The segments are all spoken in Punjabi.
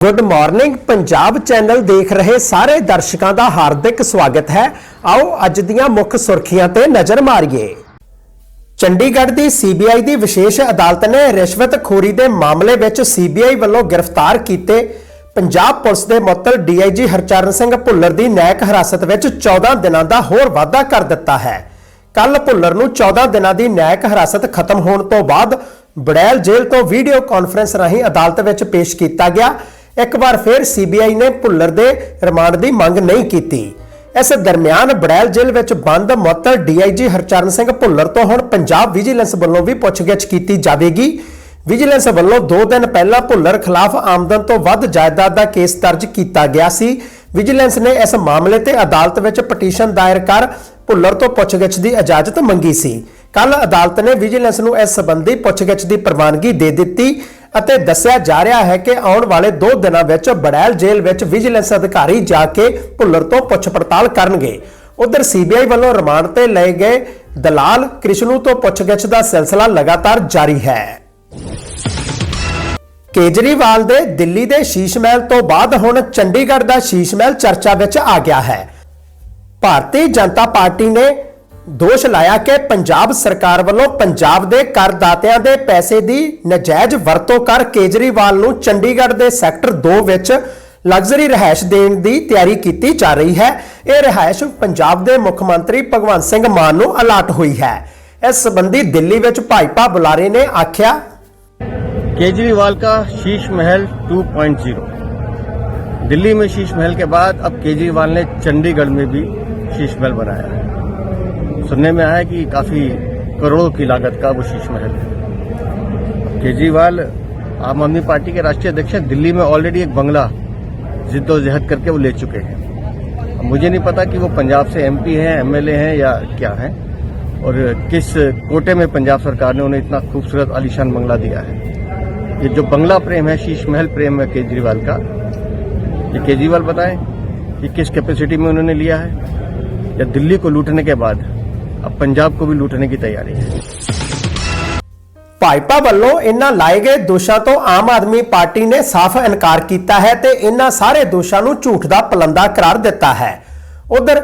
ਗੁੱਡ ਮਾਰਨਿੰਗ ਪੰਜਾਬ ਚੈਨਲ ਦੇਖ ਰਹੇ ਸਾਰੇ ਦਰਸ਼ਕਾਂ ਦਾ ਹਾਰਦਿਕ ਸਵਾਗਤ ਹੈ। ਆਓ ਅੱਜ ਦੀਆਂ ਮੁੱਖ ਸੁਰਖੀਆਂ ਤੇ ਨਜ਼ਰ ਮਾਰੀਏ। ਚੰਡੀਗੜ੍ਹ ਦੀ ਸੀਬੀਆਈ ਦੀ ਵਿਸ਼ੇਸ਼ ਅਦਾਲਤ ਨੇ ਰਿਸ਼ਵਤਖੋਰੀ ਦੇ ਮਾਮਲੇ ਵਿੱਚ ਸੀਬੀਆਈ ਵੱਲੋਂ ਗ੍ਰਿਫਤਾਰ ਕੀਤੇ ਪੰਜਾਬ ਪੁਲਿਸ ਦੇ ਮੁਅੱਤਲ ਡੀਆਈਜੀ ਹਰਚਰਨ ਸਿੰਘ ਭੁੱਲਰ ਦੀ ਨਿਆਇਕ ਹਿਰਾਸਤ ਵਿੱਚ 14 ਦਿਨਾਂ ਦਾ ਹੋਰ ਵਾਧਾ ਕਰ ਦਿੱਤਾ ਹੈ। ਕੱਲ ਭੁੱਲਰ ਨੂੰ 14 ਦਿਨਾਂ ਦੀ ਨਿਆਇਕ ਹਿਰਾਸਤ ਖਤਮ ਹੋਣ ਤੋਂ ਬਾਅਦ ਬੜੈਲ ਜੇਲ੍ਹ ਤੋਂ ਵੀਡੀਓ ਕਾਨਫਰੰਸ ਰਾਹੀਂ ਅਦਾਲਤ ਵਿੱਚ ਪੇਸ਼ ਕੀਤਾ ਗਿਆ। ਇੱਕ ਵਾਰ ਫਿਰ ਸੀਬੀਆਈ ਨੇ ਭੁੱਲਰ ਦੇ ਰਿਮਾਂਡ ਦੀ ਮੰਗ ਨਹੀਂ ਕੀਤੀ। ਇਸ ਦਰਮਿਆਨ ਬੜੈਲ ਜੇਲ੍ਹ ਵਿੱਚ ਬੰਦ ਮੁਅੱਤਲ ਡੀਆਈਜੀ ਹਰਚਰਨ ਸਿੰਘ ਭੁੱਲਰ ਤੋਂ ਹੁਣ ਪੰਜਾਬ ਵਿਜੀਲੈਂਸ ਵੱਲੋਂ ਵੀ ਪੁੱਛਗਿੱਛ ਕੀਤੀ ਜਾਵੇਗੀ। ਵਿਜੀਲੈਂਸ ਵੱਲੋਂ 2 ਦਿਨ ਪਹਿਲਾਂ ਭੁੱਲਰ ਖਿਲਾਫ ਆਮਦਨ ਤੋਂ ਵੱਧ ਜਾਇਦਾਦ ਦਾ ਕੇਸ ਦਰਜ ਕੀਤਾ ਗਿਆ ਸੀ। ਵਿਜੀਲੈਂਸ ਨੇ ਇਸ ਮਾਮਲੇ ਤੇ ਅਦਾਲਤ ਵਿੱਚ ਪਟੀਸ਼ਨ ਦਾਇਰ ਕਰ ਭੁੱਲਰ ਤੋਂ ਪੁੱਛਗਿੱਛ ਦੀ ਇਜਾਜ਼ਤ ਮੰਗੀ ਸੀ। ਕੱਲ ਅਦਾਲਤ ਨੇ ਵਿਜੀਲੈਂਸ ਨੂੰ ਇਸ ਸੰਬੰਧੀ ਪੁੱਛਗਿੱਛ ਦੀ ਪ੍ਰਵਾਨਗੀ ਦੇ ਦਿੱਤੀ। ਅਤੇ ਦੱਸਿਆ ਜਾ ਰਿਹਾ ਹੈ ਕਿ ਆਉਣ ਵਾਲੇ 2 ਦਿਨਾਂ ਵਿੱਚ ਬੜੈਲ ਜੇਲ੍ਹ ਵਿੱਚ ਵਿਜੀਲੈਂਸ ਅਧਿਕਾਰੀ ਜਾ ਕੇ ਭੁੱਲਰ ਤੋਂ ਪੁੱਛ ਪੜਤਾਲ ਕਰਨਗੇ। ਉਧਰ ਸੀਬੀਆਈ ਵੱਲੋਂ ਰਿਮਾਂਡ ਤੇ ਲਏ ਗਏ ਦਲਾਲ ਕ੍ਰਿਸ਼ਨੂ ਤੋਂ ਪੁੱਛਗਿੱਛ ਦਾ ਸਿਲਸਿਲਾ ਲਗਾਤਾਰ ਜਾਰੀ ਹੈ। ਕੇਜਰੀਵਾਲ ਦੇ ਦਿੱਲੀ ਦੇ ਸ਼ੀਸ਼ ਮਹਿਲ ਤੋਂ ਬਾਅਦ ਹੁਣ ਚੰਡੀਗੜ੍ਹ ਦਾ ਸ਼ੀਸ਼ ਮਹਿਲ ਚਰਚਾ ਵਿੱਚ ਆ ਗਿਆ ਹੈ। ਭਾਰਤੀ ਜਨਤਾ ਪਾਰਟੀ ਨੇ ਦੋਸ਼ ਲਾਇਆ ਕਿ ਪੰਜਾਬ ਸਰਕਾਰ ਵੱਲੋਂ ਪੰਜਾਬ ਦੇ ਕਰਦਾਤਿਆਂ ਦੇ ਪੈਸੇ ਦੀ ਨਜਾਇਜ਼ ਵਰਤੋਂ ਕਰ ਕੇਜਰੀਵਾਲ ਨੂੰ ਚੰਡੀਗੜ੍ਹ ਦੇ ਸੈਕਟਰ 2 ਵਿੱਚ ਲਗਜ਼ਰੀ ਰਹਿائش ਦੇਣ ਦੀ ਤਿਆਰੀ ਕੀਤੀ ਜਾ ਰਹੀ ਹੈ। ਇਹ ਰਹਿائش ਪੰਜਾਬ ਦੇ ਮੁੱਖ ਮੰਤਰੀ ਭਗਵੰਤ ਸਿੰਘ ਮਾਨ ਨੂੰ ਅਲਾਟ ਹੋਈ ਹੈ। ਇਸ ਸੰਬੰਧੀ ਦਿੱਲੀ ਵਿੱਚ ਭਾਜਪਾ ਬੁਲਾਰੇ ਨੇ ਆਖਿਆ, ਕੇਜਰੀਵਾਲ का शीश महल 2.0 दिल्ली में शीश महल के बाद अब केजरीवाल ने चंडीगढ़ में भी शीश महल बनाया है सुनने में आया कि काफ़ी करोड़ों की लागत का वो शीश महल है। केजरीवाल, आम आदमी पार्टी के राष्ट्रीय अध्यक्ष दिल्ली में ऑलरेडी एक बंगला जिद्दोजहद करके वो ले चुके हैं। मुझे नहीं पता कि वो पंजाब से एमपी हैं एमएलए हैं या क्या हैं, और किस कोटे में पंजाब सरकार ने उन्हें इतना खूबसूरत, आलिशान बंगला दिया है। ये जो बंगला प्रेम है शीश महल प्रेम है केजरीवाल का, ये केजरीवाल बताएँ कि किस कैपेसिटी में उन्होंने लिया है? या दिल्ली को लूटने के बाद अब पंजाब को भी लूटने की तैयारी है ਭਾਜਪਾ ਵੱਲੋਂ ਇਨ੍ਹਾਂ ਲਾਏ ਗਏ ਦੋਸ਼ਾਂ ਤੋਂ ਆਮ ਆਦਮੀ ਪਾਰਟੀ ਨੇ ਸਾਫ਼ ਇਨਕਾਰ ਕੀਤਾ ਹੈ ਤੇ ਇਨ੍ਹਾਂ ਸਾਰੇ ਦੋਸ਼ਾਂ ਨੂੰ ਝੂਠ ਦਾ ਪਲੰਦਾ ਕਰਾਰ ਦਿੱਤਾ ਹੈ ਉਧਰ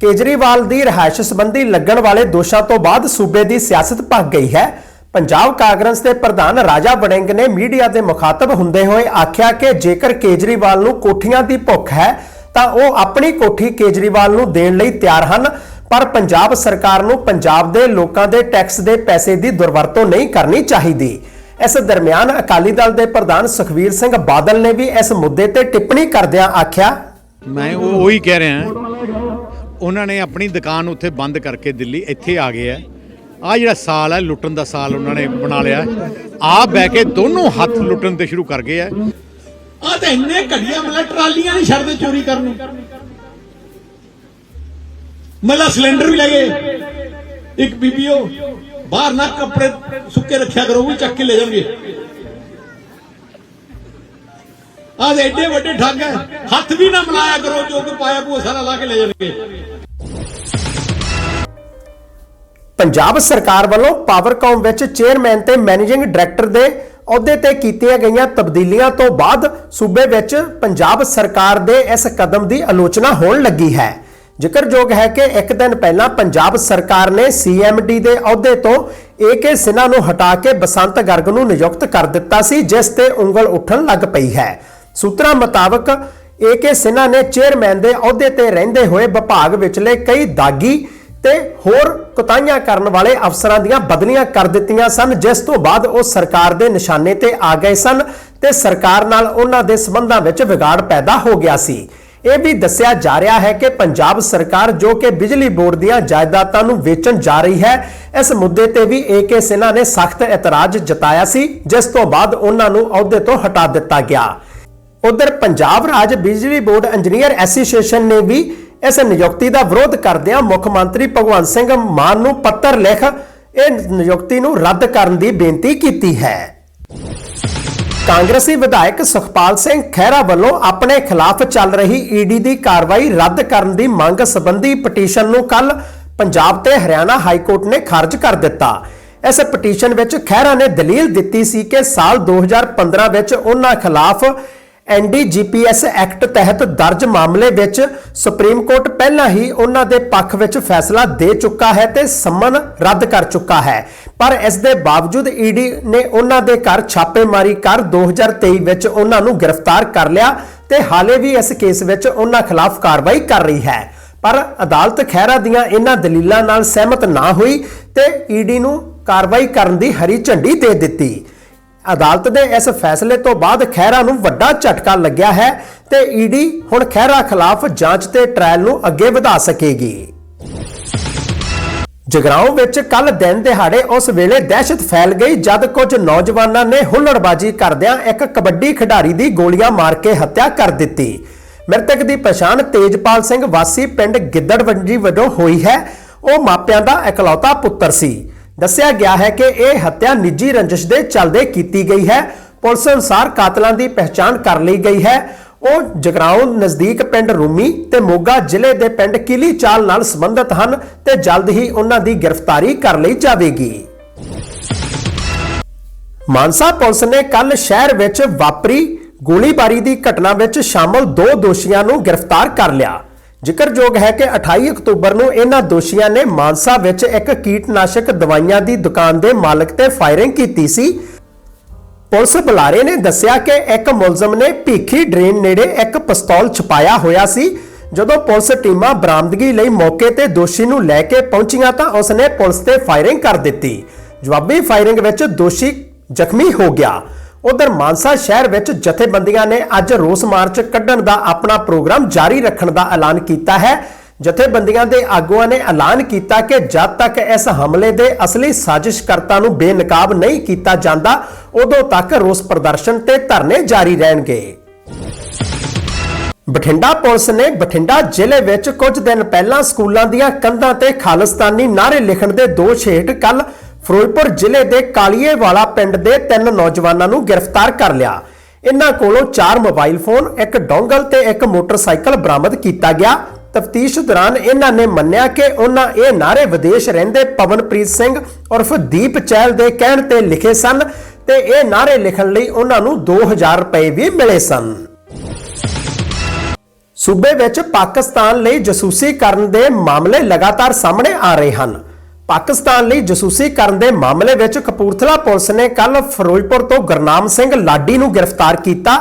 ਕੇਜਰੀਵਾਲ ਦੀ ਰਿਹਾਇਸ਼ ਸੰਬੰਧੀ ਲੱਗਣ ਵਾਲੇ ਦੋਸ਼ਾਂ ਤੋਂ ਬਾਅਦ ਸੂਬੇ ਦੀ ਸਿਆਸਤ ਭੱਗ ਗਈ ਹੈ ਪੰਜਾਬ ਕਾਂਗਰਸ ਦੇ ਪ੍ਰਧਾਨ ਰਾਜਾ ਵੜਿੰਗ ਨੇ ਮੀਡੀਆ ਦੇ ਮੁਖਾਤਬ ਹੁੰਦੇ ਹੋਏ ਆਖਿਆ ਕਿ ਜੇਕਰ ਕੇਜਰੀਵਾਲ ਨੂੰ ਕੋਠੀਆਂ ਦੀ ਭੁੱਖ ਹੈ ਤਾਂ ਉਹ ਆਪਣੀ ਕੋਠੀ ਕੇਜਰੀਵਾਲ ਨੂੰ ਦੇਣ ਲਈ ਤਿਆਰ ਹਨ ਪਰ ਪੰਜਾਬ ਸਰਕਾਰ ਨੂੰ ਪੰਜਾਬ ਦੇ ਲੋਕਾਂ ਦੇ ਟੈਕਸ ਦੇ ਪੈਸੇ ਦੀ ਦੁਰਵਰਤੋਂ ਨਹੀਂ ਕਰਨੀ ਚਾਹੀਦੀ। ਇਸ ਦਰਮਿਆਨ ਅਕਾਲੀ ਦਲ ਦੇ ਪ੍ਰਧਾਨ ਸੁਖਵੀਰ ਸਿੰਘ ਬਾਦਲ ਨੇ ਵੀ ਇਸ ਮੁੱਦੇ ਤੇ ਟਿੱਪਣੀ ਕਰਦਿਆਂ ਆਖਿਆ ਮੈਂ ਉਹ ਉਹੀ ਕਹਿ ਰਿਹਾ ਉਹਨਾਂ ਨੇ ਆਪਣੀ ਦੁਕਾਨ ਉੱਥੇ ਬੰਦ ਕਰਕੇ ਦਿੱਲੀ ਇੱਥੇ ਆ ਗਏ ਆ। ਆ ਜਿਹੜਾ ਸਾਲ ਹੈ ਲੁੱਟਣ ਦਾ ਸਾਲ ਉਹਨਾਂ ਨੇ ਬਣਾ ਲਿਆ। ਆ ਬਹਿ ਕੇ ਦੋਨੋਂ ਹੱਥ ਲੁੱਟਣ ਤੇ ਸ਼ੁਰੂ ਕਰ ਗਏ ਆ। ਆ ਤਾਂ ਇੰਨੇ ਘੜੀਆਂ ਮਤਲਬ ਟਰਾਲੀਆਂ ਨਹੀਂ ਛੱਡਦੇ ਚੋਰੀ ਕਰਨ ਨੂੰ ਸਿਲੰਡਰ ਵੀ ਲੈ ਗਏ। ਇੱਕ ਬੀਬੀਓ ਬਾਹਰ ਨਾ ਕੱਪੜੇ ਸੁੱਕੇ ਰੱਖਿਆ ਕਰੋ ਵੀ ਚੱਕ ਕੇ ਲੈ ਜਾਣਗੇ। ਆਹ ਐਡੇ ਵੱਡੇ ਠੱਗ ਹੈ ਹੱਥ ਵੀ ਨਾ ਮਿਲਾਇਆ ਕਰੋ, ਜੋ ਕਿ ਪਾਇਆ ਪੂਆ ਸਾਰਾ ਲਾ ਕੇ ਲੈ ਜਾਣਗੇ। ਪੰਜਾਬ ਸਰਕਾਰ ਵੱਲੋਂ ਪਾਵਰਕਾਮ ਵਿੱਚ ਚੇਅਰਮੈਨ ਤੇ ਮੈਨੇਜਿੰਗ ਡਾਇਰੈਕਟਰ ਦੇ ਅਹੁਦੇ ਤੇ ਕੀਤੀਆਂ ਗਈਆਂ ਤਬਦੀਲੀਆਂ ਤੋਂ ਬਾਅਦ ਸੂਬੇ ਵਿੱਚ ਪੰਜਾਬ ਸਰਕਾਰ ਦੇ ਇਸ ਕਦਮ ਦੀ ਆਲੋਚਨਾ ਹੋਣ ਲੱਗੀ ਹੈ। ਜ਼ਿਕਰਯੋਗ ਹੈ ਕਿ ਇੱਕ ਦਿਨ ਪਹਿਲਾਂ ਪੰਜਾਬ ਸਰਕਾਰ ਨੇ ਸੀਐਮਡੀ ਦੇ ਅਹੁਦੇ ਤੋਂ ਏਕੇ ਸਿਨਹਾ ਨੂੰ ਹਟਾ ਕੇ ਬਸੰਤ ਗਰਗ ਨੂੰ ਨਿਯੁਕਤ ਕਰ ਦਿੱਤਾ ਸੀ, ਜਿਸ ਤੇ ਉਂਗਲ ਉੱਠਣ ਲੱਗ ਪਈ ਹੈ। ਸੂਤਰਾਂ ਮੁਤਾਬਕ ਏਕੇ ਸਿਨਹਾ ਨੇ ਚੇਅਰਮੈਨ ਦੇ ਅਹੁਦੇ ਤੇ ਰਹਿੰਦੇ ਹੋਏ ਵਿਭਾਗ ਵਿਚਲੇ ਕਈ ਦਾਗੀ ਤੇ ਹੋਰ ਕੁਤਾਈਆਂ ਕਰਨ ਵਾਲੇ ਅਫਸਰਾਂ ਦੀਆਂ ਬਦਲੀਆਂ ਕਰ ਦਿੱਤੀਆਂ ਸਨ, ਜਿਸ ਤੋਂ ਬਾਅਦ ਉਹ ਸਰਕਾਰ ਦੇ ਨਿਸ਼ਾਨੇ ਤੇ ਆ ਗਏ ਸਨ ਤੇ ਸਰਕਾਰ ਨਾਲ ਉਹਨਾਂ ਦੇ ਸਬੰਧਾਂ ਵਿੱਚ ਵਿਗਾੜ ਪੈਦਾ ਹੋ ਗਿਆ ਸੀ। ਇਹ ਵੀ ਦੱਸਿਆ ਜਾ ਰਿਹਾ ਹੈ ਕਿ ਪੰਜਾਬ ਸਰਕਾਰ ਜੋ ਕਿ ਬਿਜਲੀ ਬੋਰਡ ਦੀਆਂ ਜਾਇਦਾਦਾਂ ਨੂੰ ਵੇਚਣ ਜਾ ਰਹੀ ਹੈ, ਇਸ ਮੁੱਦੇ ਤੇ ਵੀ ਏਕੇ ਸਿਨਹਾ ਨੇ ਸਖਤ ਇਤਰਾਜ਼ ਜਤਾਇਆ ਸੀ, ਜਿਸ ਤੋਂ ਬਾਅਦ ਉਹਨਾਂ ਨੂੰ ਅਹੁਦੇ ਤੋਂ ਹਟਾ ਦਿੱਤਾ ਗਿਆ। ਉਧਰ ਪੰਜਾਬ ਰਾਜ ਬਿਜਲੀ ਬੋਰਡ ਇੰਜੀਨੀਅਰ ਐਸੋਸੀਏਸ਼ਨ ਨੇ ਵੀ ਇਸ ਨਿਯੁਕਤੀ ਦਾ ਵਿਰੋਧ ਕਰਦਿਆਂ ਮੁੱਖ ਮੰਤਰੀ ਭਗਵੰਤ ਸਿੰਘ ਮਾਨ ਨੂੰ ਪੱਤਰ ਲਿਖ ਇਹ ਨਿਯੁਕਤੀ ਨੂੰ ਰੱਦ ਕਰਨ ਦੀ ਬੇਨਤੀ ਕੀਤੀ ਹੈ। ਕਾਂਗਰਸੀ ਵਿਧਾਇਕ ਸੁਖਪਾਲ ਸਿੰਘ ਖਹਿਰਾ ਵੱਲੋਂ ਆਪਣੇ ਖਿਲਾਫ ਚੱਲ ਰਹੀ ਈਡੀ ਦੀ ਕਾਰਵਾਈ ਰੱਦ ਕਰਨ ਦੀ ਮੰਗ ਸੰਬੰਧੀ ਪਟੀਸ਼ਨ ਨੂੰ ਕੱਲ ਪੰਜਾਬ ਤੇ ਹਰਿਆਣਾ ਹਾਈ ਕੋਰਟ ਨੇ ਖਾਰਜ ਕਰ ਦਿੱਤਾ। ਇਸ ਪਟੀਸ਼ਨ ਵਿੱਚ ਖਹਿਰਾ ਨੇ ਦਲੀਲ ਦਿੱਤੀ ਸੀ ਕਿ ਸਾਲ 2015 ਵਿੱਚ ਉਹਨਾਂ ਖਿਲਾਫ ਐਨਡੀਜੀਪੀਐਸ ਐਕਟ ਤਹਿਤ ਦਰਜ ਮਾਮਲੇ ਵਿੱਚ ਸੁਪਰੀਮ ਕੋਰਟ ਪਹਿਲਾਂ ਹੀ ਉਹਨਾਂ ਦੇ ਪੱਖ ਵਿੱਚ ਫੈਸਲਾ ਦੇ ਚੁੱਕਾ ਹੈ ਤੇ ਸੰਮਨ ਰੱਦ ਕਰ ਚੁੱਕਾ ਹੈ। ਪਰ ਇਸ ਦੇ ਬਾਵਜੂਦ ਈਡੀ ਨੇ ਉਹਨਾਂ ਦੇ ਘਰ ਛਾਪੇਮਾਰੀ ਕਰ 2023 ਵਿੱਚ ਉਹਨਾਂ ਨੂੰ ਗ੍ਰਿਫਤਾਰ ਕਰ ਲਿਆ ਤੇ ਹਾਲੇ ਵੀ ਇਸ ਕੇਸ ਵਿੱਚ ਉਹਨਾਂ ਖਿਲਾਫ ਕਾਰਵਾਈ ਕਰ ਰਹੀ ਹੈ। ਪਰ ਅਦਾਲਤ ਖਹਿਰਾ ਦੀਆਂ ਇਹਨਾਂ ਦਲੀਲਾਂ ਨਾਲ ਸਹਿਮਤ ਨਾ ਹੋਈ ਤੇ ਈਡੀ ਨੂੰ ਕਾਰਵਾਈ ਕਰਨ ਦੀ ਹਰੀ ਝੰਡੀ ਦੇ ਦਿੱਤੀ। ਅਦਾਲਤ ਦੇ ਇਸ ਫੈਸਲੇ ਤੋਂ ਬਾਅਦ ਖਹਿਰਾ ਨੂੰ ਵੱਡਾ ਝਟਕਾ ਲੱਗਿਆ ਹੈ ਤੇ ਈਡੀ ਹੁਣ ਖਹਿਰਾ ਖਿਲਾਫ ਜਾਂਚ ਤੇ ਟ੍ਰਾਇਲ ਨੂੰ ਅੱਗੇ ਵਧਾ ਸਕੇਗੀ। ਜਗਰਾਉਂ ਵਿੱਚ ਕੱਲ ਦਿਨ ਦਿਹਾੜੇ ਉਸ ਵੇਲੇ ਦਹਿਸ਼ਤ ਫੈਲ ਗਈ ਜਦ ਕੁਝ ਨੌਜਵਾਨਾਂ ਨੇ ਹੁੱਲੜਬਾਜੀ ਕਰਦਿਆਂ ਇੱਕ ਕਬੱਡੀ ਖਿਡਾਰੀ ਦੀ ਗੋਲੀਆਂ ਮਾਰ ਕੇ ਹੱਤਿਆ ਕਰ ਦਿੱਤੀ। ਮ੍ਰਿਤਕ ਦੀ ਪਛਾਣ ਤੇਜਪਾਲ ਸਿੰਘ ਵਾਸੀ ਪਿੰਡ ਗਿੱਦੜਵੰਡੀ ਵਜੋਂ ਹੋਈ ਹੈ। ਉਹ ਮਾਪਿਆਂ ਦਾ ਇਕਲੌਤਾ ਪੁੱਤਰ ਸੀ। ਦੱਸਿਆ ਗਿਆ ਹੈ ਕਿ ਇਹ ਹੱਤਿਆ ਨਿੱਜੀ ਰੰਜਿਸ਼ ਦੇ ਚੱਲਦੇ ਕੀਤੀ ਗਈ ਹੈ। ਪੁਲਿਸ ਅਨੁਸਾਰ ਕਾਤਲਾਂ ਦੀ ਪਛਾਣ ਕਰ ਲਈ ਗਈ ਹੈ। ਉਹ ਜਗਰਾਉਂ ਨਜ਼ਦੀਕ ਪਿੰਡ ਰੂਮੀ ਤੇ ਮੋਗਾ ਜ਼ਿਲ੍ਹੇ ਦੇ ਪਿੰਡ ਕਿਲੀ ਚਾਲ ਨਾਲ ਸੰਬੰਧਿਤ ਹਨ ਤੇ ਜਲਦ ਹੀ ਉਹਨਾਂ ਦੀ ਗ੍ਰਿਫਤਾਰੀ ਕਰ ਲਈ ਜਾਵੇਗੀ। ਮਾਨਸਾ ਪੁਲਿਸ ਨੇ ਕੱਲ ਸ਼ਹਿਰ ਵਿੱਚ ਵਾਪਰੀ ਗੋਲੀਬਾਰੀ ਦੀ ਘਟਨਾ ਵਿੱਚ ਸ਼ਾਮਲ ਦੋ ਦੋਸ਼ੀਆਂ ਨੂੰ ਗ੍ਰਿਫਤਾਰ ਕਰ ਲਿਆ। ਜ਼ਿਕਰਯੋਗ ਹੈ ਕਿ 28 ਅਕਤੂਬਰ ਨੂੰ ਇਹਨਾਂ ਦੋਸ਼ੀਆਂ ਨੇ ਮਾਨਸਾ ਵਿੱਚ ਇੱਕ ਕੀਟਨਾਸ਼ਕ ਦਵਾਈਆਂ ਦੀ ਦੁਕਾਨ ਦੇ ਮਾਲਕ ਤੇ ਫਾਇਰਿੰਗ ਕੀਤੀ ਸੀ। ਪੁਲਿਸ ਬੁਲਾਰੇ ਨੇ ਦੱਸਿਆ ਕਿ ਇੱਕ ਮੁਲਜ਼ਮ ਨੇ ਭੀਖੀ ਡਰੇਨ ਨੇੜੇ ਇੱਕ ਪਿਸਤੌਲ ਛਪਾਇਆ ਹੋਇਆ ਸੀ। ਜਦੋਂ ਪੁਲਿਸ ਟੀਮਾਂ ਬਰਾਮਦਗੀ ਲਈ ਮੌਕੇ ਤੇ ਦੋਸ਼ੀ ਨੂੰ ਲੈ ਕੇ ਪਹੁੰਚੀਆਂ ਤਾਂ ਉਸਨੇ ਪੁਲਿਸ ਤੇ ਫਾਇਰਿੰਗ ਕਰ ਦਿੱਤੀ। ਜਵਾਬੀ ਫਾਇਰਿੰਗ ਵਿੱਚ ਦੋਸ਼ੀ ਜ਼ਖਮੀ ਹੋ ਗਿਆ। ਉਧਰ ਮਾਨਸਾ ਸ਼ਹਿਰ ਵਿੱਚ ਜਥੇਬੰਦੀਆਂ ਨੇ ਅੱਜ ਰੋਸ ਮਾਰਚ ਕੱਢਣ ਦਾ ਆਪਣਾ ਪ੍ਰੋਗਰਾਮ ਜਾਰੀ ਰੱਖਣ ਦਾ ਐਲਾਨ ਕੀਤਾ ਹੈ। ਜਥੇਬੰਦੀਆਂ ਦੇ ਆਗੂਆਂ ਨੇ ਐਲਾਨ ਕੀਤਾ ਕਿ ਜਦ ਤੱਕ ਇਸ ਹਮਲੇ ਦੇ ਅਸਲੀ ਸਾਜ਼ਿਸ਼ਕਰਤਾ ਨੂੰ ਬੇਨਕਾਬ ਨਹੀਂ ਕੀਤਾ ਜਾਂਦਾ, ਉਦੋਂ ਤੱਕ ਰੋਸ ਪ੍ਰਦਰਸ਼ਨ ਤੇ ਧਰਨੇ ਜਾਰੀ ਰਹਿਣਗੇ। ਬਠਿੰਡਾ ਪੁਲਿਸ ਨੇ ਬਠਿੰਡਾ ਜ਼ਿਲ੍ਹੇ ਵਿੱਚ ਕੁਝ ਦਿਨ ਪਹਿਲਾਂ ਸਕੂਲਾਂ ਦੀਆਂ ਕੰਧਾਂ ਤੇ ਖਾਲਿਸਤਾਨੀ ਨਾਅਰੇ ਲਿਖਣ ਦੇ ਦੋਸ਼ ਹੇਠ ਕੱਲ ਫਿਰੋਜ਼ਪੁਰ ਜ਼ਿਲ੍ਹੇ ਦੇ ਕਾਲੀਏਵਾਲਾ ਪਿੰਡ ਦੇ ਤਿੰਨ ਨੌਜਵਾਨਾਂ ਨੂੰ ਗ੍ਰਿਫਤਾਰ ਕਰ ਲਿਆ। ਇਹਨਾਂ ਕੋਲੋਂ ਚਾਰ ਮੋਬਾਈਲ ਫੋਨ, ਇੱਕ ਡੋਂਗਲ ਤੇ ਇੱਕ ਮੋਟਰਸਾਈਕਲ ਬਰਾਮਦ ਕੀਤਾ ਗਿਆ। ਤਫਤੀਸ਼ ਦੌਰਾਨ ਇਹਨਾਂ ਨੇ ਮੰਨਿਆ ਕਿ ਉਹਨਾਂ ਇਹ ਨਾਅਰੇ ਵਿਦੇਸ਼ ਰਹਿੰਦੇ ਪਵਨਪ੍ਰੀਤ ਸਿੰਘ ਉਰਫ ਦੀਪ ਚਹਿਲ ਦੇ ਕਹਿਣ ਤੇ ਲਿਖੇ ਸਨ ਤੇ ਇਹ ਨਾਅਰੇ ਲਿਖਣ ਲਈ ਉਹਨਾਂ ਨੂੰ 2000 ਰੁਪਏ ਵੀ ਮਿਲੇ ਸਨ। ਸੂਬੇ ਵਿੱਚ ਪਾਕਿਸਤਾਨ ਲਈ ਜਸੂਸੀ ਕਰਨ ਦੇ ਮਾਮਲੇ ਲਗਾਤਾਰ ਸਾਹਮਣੇ ਆ ਰਹੇ ਹਨ। ਪਾਕਿਸਤਾਨ ਲਈ ਜਸੂਸੀ ਕਰਨ ਦੇ ਮਾਮਲੇ ਵਿੱਚ ਕਪੂਰਥਲਾ ਪੁਲਿਸ ਨੇ ਕੱਲ ਫਿਰੋਜ਼ਪੁਰ ਤੋਂ ਗੁਰਨਾਮ ਸਿੰਘ ਲਾਡੀ ਨੂੰ ਗ੍ਰਿਫਤਾਰ ਕੀਤਾ।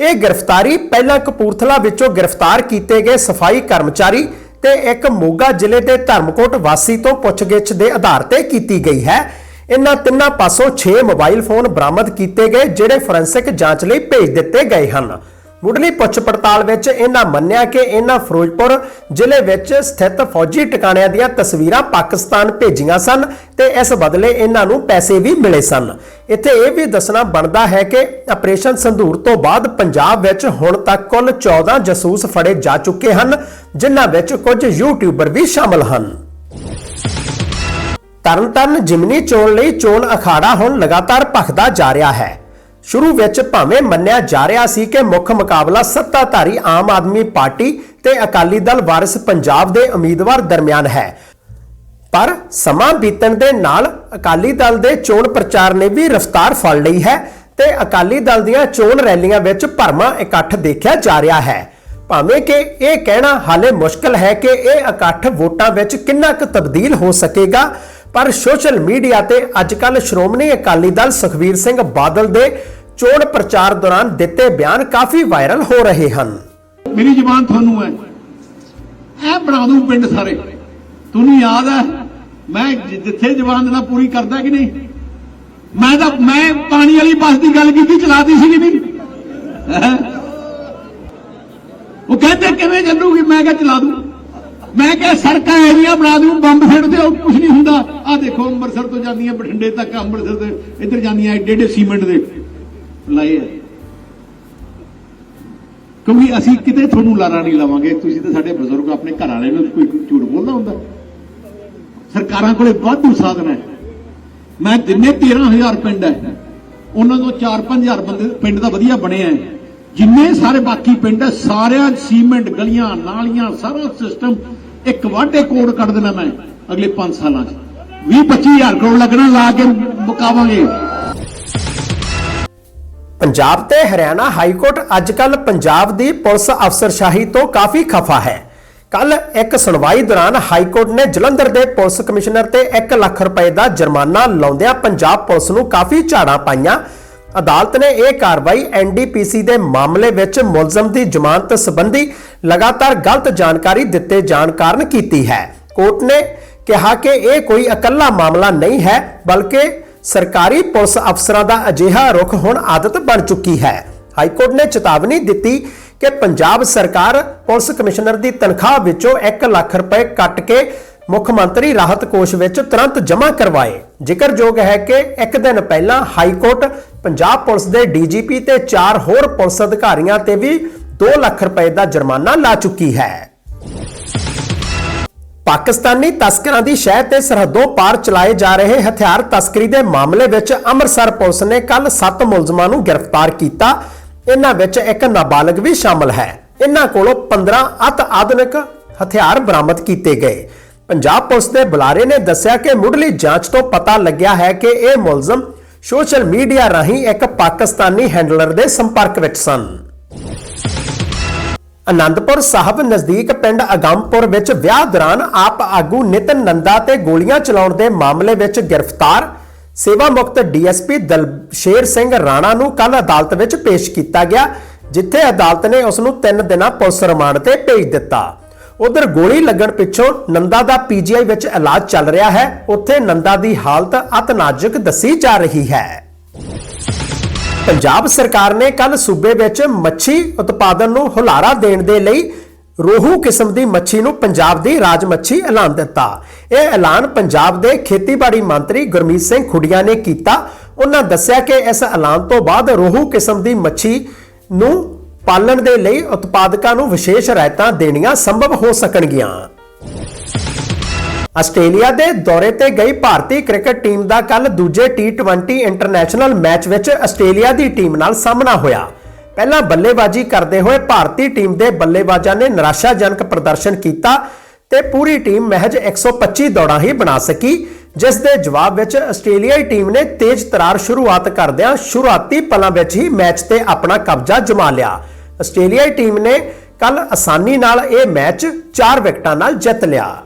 ਇਹ ਗ੍ਰਿਫਤਾਰੀ ਪਹਿਲਾਂ ਕਪੂਰਥਲਾ ਵਿੱਚੋਂ ਗ੍ਰਿਫਤਾਰ ਕੀਤੇ ਗਏ ਸਫ਼ਾਈ ਕਰਮਚਾਰੀ ਤੇ ਇੱਕ ਮੋਗਾ ਜ਼ਿਲ੍ਹੇ ਦੇ ਧਰਮਕੋਟ ਵਾਸੀ ਤੋਂ ਪੁੱਛਗਿੱਛ ਦੇ ਆਧਾਰ ਤੇ ਕੀਤੀ ਗਈ ਹੈ। ਇਨ੍ਹਾਂ ਤਿੰਨਾਂ ਪਾਸੋਂ 6 ਮੋਬਾਈਲ ਫੋਨ ਬਰਾਮਦ ਕੀਤੇ ਗਏ, ਜਿਹੜੇ ਫੋਰੈਂਸਿਕ ਜਾਂਚ ਲਈ ਭੇਜ ਦਿੱਤੇ ਗਏ ਹਨ। ਮੁੱਢਲੀ ਪੁੱਛ ਪੜਤਾਲ ਵਿੱਚ ਇਹਨਾਂ ਮੰਨਿਆ ਕਿ ਇਹਨਾਂ ਫਿਰੋਜ਼ਪੁਰ ਜ਼ਿਲ੍ਹੇ ਵਿੱਚ ਸਥਿਤ ਫੌਜੀ ਟਿਕਾਣਿਆਂ ਦੀਆਂ ਤਸਵੀਰਾਂ ਪਾਕਿਸਤਾਨ ਭੇਜੀਆਂ ਸਨ ਤੇ ਇਸ ਬਦਲੇ ਇਹਨਾਂ ਨੂੰ ਪੈਸੇ ਵੀ ਮਿਲੇ ਸਨ। ਇੱਥੇ ਇਹ ਵੀ ਦੱਸਣਾ ਬਣਦਾ ਹੈ ਕਿ ਆਪਰੇਸ਼ਨ ਸੰਧੂਰ ਤੋਂ ਬਾਅਦ ਪੰਜਾਬ ਵਿੱਚ ਹੁਣ ਤੱਕ ਕੁੱਲ 14 ਜਸੂਸ ਫੜੇ ਜਾ ਚੁੱਕੇ ਹਨ, ਜਿਨ੍ਹਾਂ ਵਿੱਚ ਕੁਝ ਯੂਟਿਊਬਰ ਵੀ ਸ਼ਾਮਲ ਹਨ। ਤਰਨਤਾਰਨ ਜਿਮਨੀ ਚੋਣ ਲਈ ਚੋਣ ਅਖਾੜਾ ਹੁਣ ਲਗਾਤਾਰ ਭਖਦਾ ਜਾ ਰਿਹਾ ਹੈ। ਸ਼ੁਰੂ ਵਿੱਚ ਭਾਵੇਂ ਮੰਨਿਆ ਜਾ ਰਿਹਾ ਸੀ ਕਿ ਮੁੱਖ ਮੁਕਾਬਲਾ ਸੱਤਾਧਾਰੀ ਆਮ ਆਦਮੀ ਪਾਰਟੀ ਤੇ ਅਕਾਲੀ ਦਲ ਵਾਰਿਸ ਪੰਜਾਬ ਦੇ ਉਮੀਦਵਾਰ ਦਰਮਿਆਨ ਹੈ। ਪਰ ਸਮਾਂ ਬੀਤਣ ਦੇ ਨਾਲ ਅਕਾਲੀ ਦਲ ਦੇ ਚੋਣ ਪ੍ਰਚਾਰ ਨੇ ਵੀ ਰਫ਼ਤਾਰ ਫੜ ਲਈ ਹੈ ਤੇ ਅਕਾਲੀ ਦਲ ਦੀਆਂ ਚੋਣ ਰੈਲੀਆਂ ਵਿੱਚ ਭਰਮਾ ਇਕੱਠ ਦੇਖਿਆ ਜਾ ਰਿਹਾ ਹੈ। ਭਾਵੇਂ ਕਿ ਇਹ ਕਹਿਣਾ ਹਾਲੇ ਮੁਸ਼ਕਲ ਹੈ ਕਿ ਇਹ ਇਕੱਠ ਵੋਟਾਂ ਵਿੱਚ ਕਿੰਨਾ ਕੁ ਤਬਦੀਲ ਹੋ ਸਕੇਗਾ, ਪਰ ਸੋਸ਼ਲ ਮੀਡੀਆ ਤੇ ਅੱਜਕੱਲ ਸ਼੍ਰੋਮਣੀ ਅਕਾਲੀ ਦਲ ਸੁਖਵੀਰ ਸਿੰਘ ਬਾਦਲ ਦੇ ਚੋਣ ਪ੍ਰਚਾਰ ਦੌਰਾਨ ਦਿੱਤੇ ਬਿਆਨ ਕਾਫੀ ਵਾਇਰਲ ਹੋ ਰਹੇ ਹਨ। ਮੇਰੀ ਜ਼ਬਾਨ ਤੁਹਾਨੂੰ ਹੈ। ਇਹ ਬਣਾ ਦੂੰ ਪਿੰਡ ਸਾਰੇ। ਤੁਹਾਨੂੰ ਯਾਦ ਹੈ, ਮੈਂ ਜਿੱਥੇ ਜ਼ਬਾਨ ਦੇਣਾ ਪੂਰੀ ਕਰਦਾ ਕਿ ਨਹੀਂ? ਮੈਂ ਤਾਂ, ਮੈਂ ਪਾਣੀ ਵਾਲੀ ਬੱਸ ਦੀ ਗੱਲ ਕੀਤੀ, ਚਲਾਤੀ ਸੀ ਕਿ ਨਹੀਂ? ਉਹ ਕਹਿੰਦੇ ਕਿਵੇਂ ਚੱਲੂਗੀ? ਮੈਂ ਕਿਹਾ ਚਲਾ ਦੂੰ। ਮੈਂ ਕਿਹਾ ਸੜਕਾਂ ਏਰੀਆ ਬਣਾ ਦੂੰ, ਬੰਬ ਫੇੜਦੇ ਉਹ ਕੁਝ ਨਹੀਂ ਹੁੰਦਾ। ਆਹ ਦੇਖੋ ਅੰਮ੍ਰਿਤਸਰ ਤੋਂ ਜਾਂਦੀਆਂ ਬਠਿੰਡੇ ਤੱਕ, ਅੰਮ੍ਰਿਤਸਰ ਦੇ ਇੱਧਰ ਜਾਂਦੀਆਂ ਏਡੇ ਏਡੇ ਸੀਮੈਂਟ ਦੇ। ਲਾਏ ਹੈ ਕਿਉਂਕਿ ਅਸੀਂ ਕਿਤੇ ਤੁਹਾਨੂੰ ਲਾਰਾ ਨਹੀਂ ਲਾਵਾਂਗੇ, ਤੁਸੀਂ ਤਾਂ ਸਾਡੇ ਬਜ਼ੁਰਗ ਆਪਣੇ ਘਰ ਵਾਲੇ ਨੂੰ ਕੋਈ ਝੂਠ ਬੋਲਦਾ ਹੁੰਦਾ। ਸਰਕਾਰਾਂ ਕੋਲੇ ਵਾਧੂ ਸਾਧਨ ਹੈ। ਮੈਂ ਜਿੰਨੇ 13000 ਪਿੰਡ ਹੈ। ਉਹਨਾਂ ਤੋਂ 4-5000 ਬੰਦੇ ਪਿੰਡ ਦਾ ਵਧੀਆ ਬਣਿਆ ਹੈ ਜਿੰਨੇ ਸਾਰੇ ਬਾਕੀ ਪਿੰਡ ਹੈ, ਸਾਰਿਆਂ ਸੀਮੈਂਟ, ਗਲੀਆਂ, ਨਾਲੀਆਂ, ਸਾਰਾ ਸਿਸਟਮ ਇੱਕ ਵਾਢੇ ਕੋਡ ਕੱਢ ਦੇਣਾ ਮੈਂ ਅਗਲੇ 5 ਸਾਲਾਂ 'ਚ। 20-25000 ਕਰੋੜ ਲੱਗਣਾ ਲਾ ਕੇ ਮੁਕਾਵਾਂਗੇ। ਪੰਜਾਬ ਤੇ ਹਰਿਆਣਾ ਹਾਈ ਕੋਰਟ ਅੱਜਕੱਲ ਪੰਜਾਬ ਦੀ ਪੁਲਿਸ ਅਫਸਰਸ਼ਾਹੀ ਤੋਂ ਕਾਫੀ ਖਫਾ ਹੈ। ਕੱਲ ਇੱਕ ਸੁਣਵਾਈ ਦੌਰਾਨ ਹਾਈ ਕੋਰਟ ਨੇ ਜਲੰਧਰ ਦੇ ਪੁਲਿਸ ਕਮਿਸ਼ਨਰ ਤੇ 1 ਲੱਖ ਰੁਪਏ ਦਾ ਜੁਰਮਾਨਾ ਲਾਉਂਦਿਆਂ ਪੰਜਾਬ ਪੁਲਿਸ ਨੂੰ ਕਾਫੀ ਝਾੜਾਂ ਪਾਈਆਂ। ਅਦਾਲਤ ਨੇ ਇਹ ਕਾਰਵਾਈ ਐਨਡੀਪੀਸੀ ਦੇ ਮਾਮਲੇ ਵਿੱਚ ਮੁਲਜ਼ਮ ਦੀ ਜ਼ਮਾਨਤ ਸੰਬੰਧੀ ਲਗਾਤਾਰ ਗਲਤ ਜਾਣਕਾਰੀ ਦਿੱਤੇ ਜਾਣ ਕਾਰਨ ਕੀਤੀ ਹੈ। ਕੋਰਟ ਨੇ ਕਿਹਾ ਕਿ ਇਹ ਕੋਈ ਇਕੱਲਾ ਮਾਮਲਾ ਨਹੀਂ ਹੈ, ਬਲਕਿ ਸਰਕਾਰੀ ਪੁਲਿਸ ਅਫਸਰਾਂ ਦਾ ਅਜਿਹਾ ਰੁਖ ਹੁਣ ਆਦਤ ਬਣ ਚੁੱਕੀ ਹੈ। ਹਾਈ ਕੋਰਟ ਨੇ ਚੇਤਾਵਨੀ ਦਿੱਤੀ ਕਿ ਪੰਜਾਬ ਸਰਕਾਰ ਪੁਲਿਸ ਕਮਿਸ਼ਨਰ ਦੀ ਤਨਖਾਹ ਵਿੱਚੋਂ 1 ਲੱਖ ਰੁਪਏ ਕੱਟ ਕੇ ਮੁੱਖ ਮੰਤਰੀ ਰਾਹਤ ਕੋਸ਼ ਵਿੱਚ ਤੁਰੰਤ ਜਮ੍ਹਾਂ ਕਰਵਾਏ। ਜ਼ਿਕਰਯੋਗ ਹੈ ਕਿ ਇੱਕ ਦਿਨ ਪਹਿਲਾਂ ਹਾਈ ਕੋਰਟ ਪੰਜਾਬ ਪੁਲਿਸ ਦੇ ਡੀਜੀਪੀ ਤੇ ਚਾਰ ਹੋਰ ਪੁਲਿਸ ਅਧਿਕਾਰੀਆਂ ਤੇ ਵੀ 2 ਲੱਖ ਰੁਪਏ ਦਾ ਜੁਰਮਾਨਾ ਲਾ ਚੁੱਕੀ ਹੈ। ਪਾਕਿਸਤਾਨੀ ਤਸਕਰਾਂ ਦੀ ਸ਼ਹਿਰ ਤੇ ਸਰਹੱਦੋਂ ਪਾਰ ਚਲਾਏ ਜਾ ਰਹੇ ਹਥਿਆਰ ਤਸਕਰੀ ਦੇ ਮਾਮਲੇ ਵਿੱਚ ਅੰਮ੍ਰਿਤਸਰ ਪੁਲਿਸ ਨੇ ਕੱਲ 7 ਮੁਲਜ਼ਮਾਂ ਨੂੰ ਗ੍ਰਿਫਤਾਰ ਕੀਤਾ। ਇਹਨਾਂ ਵਿੱਚ ਇੱਕ ਨਾਬਾਲਗ ਵੀ ਸ਼ਾਮਲ ਹੈ। ਇਹਨਾਂ ਕੋਲੋਂ 15 ਅਤ ਆਧੁਨਿਕ ਹਥਿਆਰ ਬਰਾਮਦ ਕੀਤੇ ਗਏ। ਪੰਜਾਬ ਪੁਲਿਸ ਦੇ ਬੁਲਾਰੇ ਨੇ ਦੱਸਿਆ ਕਿ ਮੁੱਢਲੀ ਜਾਂਚ ਤੋਂ ਪਤਾ ਲੱਗਿਆ ਹੈ ਕਿ ਇਹ ਮੁਲਜ਼ਮ ਸੋਸ਼ਲ ਮੀਡੀਆ ਰਾਹੀਂ ਇੱਕ ਪਾਕਿਸਤਾਨੀ ਹੈਂਡਲਰ ਦੇ ਸੰਪਰਕ ਵਿੱਚ ਸਨ। ਅਨੰਦਪੁਰ ਸਾਹਿਬ ਨਜ਼ਦੀਕ ਪਿੰਡ ਅਗੰਮਪੁਰ ਵਿੱਚ ਵਿਆਹ ਦੌਰਾਨ ਆਪ ਆਗੂ ਨਿਤਨ ਨੰਦਾ ਤੇ ਗੋਲੀਆਂ ਚਲਾਉਣ ਦੇ ਮਾਮਲੇ ਵਿੱਚ ਗ੍ਰਿਫਤਾਰ ਸੇਵਾ ਮੁਕਤ ਡੀਐਸਪੀ ਦਲਸ਼ੇਰ ਸਿੰਘ ਰਾਣਾ ਨੂੰ ਕੱਲ ਅਦਾਲਤ ਵਿੱਚ ਪੇਸ਼ ਕੀਤਾ ਗਿਆ, ਜਿੱਥੇ ਅਦਾਲਤ ਨੇ ਉਸ ਨੂੰ 3 ਦਿਨਾਂ ਪੁਲਿਸ ਰਿਮਾਂਡ ਤੇ ਭੇਜ ਦਿੱਤਾ। ਉਧਰ ਗੋਲੀ ਲੱਗਣ ਪਿੱਛੋਂ ਨੰਦਾ ਦਾ ਪੀਜੀਆਈ ਵਿੱਚ ਇਲਾਜ ਚੱਲ ਰਿਹਾ ਹੈ, ਉੱਥੇ ਨੰਦਾ ਦੀ ਹਾਲਤ ਅਤ ਨਾਜ਼ੁਕ ਦੱਸੀ ਜਾ ਰਹੀ ਹੈ। ਪੰਜਾਬ ਸਰਕਾਰ ਨੇ ਕੱਲ ਸੂਬੇ ਵਿੱਚ ਮੱਛੀ ਉਤਪਾਦਨ ਨੂੰ ਹੁਲਾਰਾ ਦੇਣ ਦੇ ਲਈ ਰੋਹੂ ਕਿਸਮ ਦੀ ਮੱਛੀ ਨੂੰ ਪੰਜਾਬ ਦੀ ਰਾਜ ਮੱਛੀ ਐਲਾਨ ਦਿੱਤਾ। ਇਹ ਐਲਾਨ ਪੰਜਾਬ ਦੇ ਖੇਤੀਬਾੜੀ ਮੰਤਰੀ ਗੁਰਮੀਤ ਸਿੰਘ ਖੁੱਡੀਆਂ ਨੇ ਕੀਤਾ। ਉਹਨਾਂ ਦੱਸਿਆ ਕਿ ਇਸ ਐਲਾਨ ਤੋਂ ਬਾਅਦ ਰੋਹੂ ਕਿਸਮ ਦੀ ਮੱਛੀ ਨੂੰ ਪਾਲਣ ਦੇ ਲਈ ਉਤਪਾਦਕਾਂ ਨੂੰ ਵਿਸ਼ੇਸ਼ ਰਾਇਤਾਂ ਦੇਣੀਆਂ ਸੰਭਵ ਹੋ ਸਕਣਗੀਆਂ। ਆਸਟ੍ਰੇਲੀਆ ਦੇ ਦੌਰੇ ਤੇ ਗਈ ਭਾਰਤੀ ਕ੍ਰਿਕਟ ਟੀਮ ਦਾ ਕੱਲ ਦੂਜੇ T20 ਇੰਟਰਨੈਸ਼ਨਲ ਮੈਚ ਵਿੱਚ ਆਸਟ੍ਰੇਲੀਆ ਦੀ ਟੀਮ ਨਾਲ ਸਾਹਮਣਾ ਹੋਇਆ। ਪਹਿਲਾਂ ਬੱਲੇਬਾਜ਼ੀ ਕਰਦੇ ਹੋਏ ਭਾਰਤੀ ਟੀਮ ਦੇ ਬੱਲੇਬਾਜ਼ਾਂ ਨੇ ਨਿਰਾਸ਼ਾਜਨਕ ਪ੍ਰਦਰਸ਼ਨ ਕੀਤਾ ਤੇ ਪੂਰੀ ਟੀਮ ਮਹਿਜ 125 ਦੌੜਾਂ ਹੀ ਬਣਾ ਸਕੀ, ਜਿਸ ਦੇ ਜਵਾਬ ਵਿੱਚ ਆਸਟ੍ਰੇਲੀਆਈ ਟੀਮ ਨੇ ਤੇਜ਼ ਤਰਾਰ ਸ਼ੁਰੂਆਤ ਕਰਦਿਆਂ ਸ਼ੁਰੂਆਤੀ ਪਲਾਂ ਵਿੱਚ ਹੀ ਮੈਚ ਤੇ ਆਪਣਾ ਕਬਜ਼ਾ ਜਮਾ ਲਿਆ। ਆਸਟ੍ਰੇਲੀਆਈ ਟੀਮ ਨੇ ਕੱਲ ਆਸਾਨੀ ਨਾਲ ਇਹ ਮੈਚ 4 ਵਿਕਟਾਂ ਨਾਲ ਜਿੱਤ ਲਿਆ।